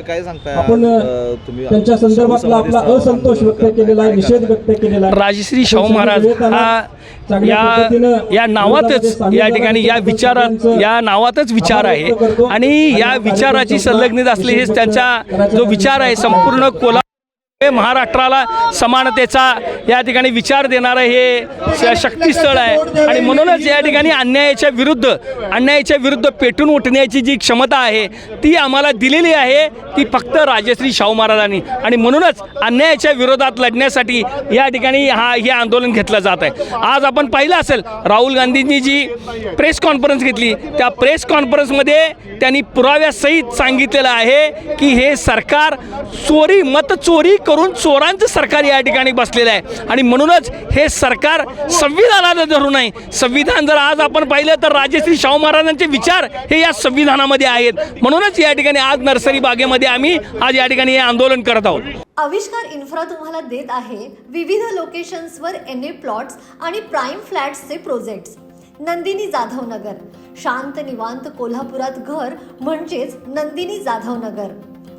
काय सांगताय? आपण आज, अ, तुम्ही त्यांच्या संदर्भातला आपला असंतोष व्यक्त केलेला आहे. निषेध व्यक्त केलेला आहे. राजश्री शाहू महाराज हा या या नावातच या ठिकाणी या विचारात या नावातच विचार आहे. आणि या विचाराची संलग्नित असले हे त्यांचा जो विचार आहे संपूर्ण कोला महाराष्ट्राला समानतेचा या ठिकाणी विचार देणारं हे श- शक्तीस्थळ आहे. आणि म्हणूनच या ठिकाणी अन्यायाच्या विरुद्ध अन्यायाच्या विरुद्ध पेटून उठण्याची जी क्षमता आहे ती आम्हाला दिलेली आहे ती फक्त राजश्री शाहू महाराजांनी. आणि म्हणूनच अन्यायाच्या विरोधात लढण्यासाठी या ठिकाणी हा हे आंदोलन घेतलं जात आहे. आज आपण पाहिलं असेल राहुल गांधींनी जी प्रेस कॉन्फरन्स घेतली त्या प्रेस कॉन्फरन्समध्ये त्यांनी पुराव्यासहित सांगितलेलं आहे की हे सरकार चोरी मतचोरी करून चोरांचं सरकार या ठिकाणी बसलेलं आहे. आणि म्हणूनच हे सरकार संविधानाला धरून आहे संविधान जर आज आपण पाहिलं तर राजश्री शाहू महाराजांचे विचार हे या संविधानामध्ये आहेत. म्हणूनच या ठिकाणी आज नर्सरी बागेमध्ये आम्ही आज या ठिकाणी हे आंदोलन करत आहोत. आविष्कार इन्फ्रा तुम्हाला देत आहे विविध लोकेशन्सवर एन ए प्लॉट्स आणि प्राईम फ्लॅट्सचे प्रोजेक्ट्स. नंदिनी जाधव नगर शांत निवांत कोल्हापुरात घर म्हणजेच नंदिनी जाधव नगर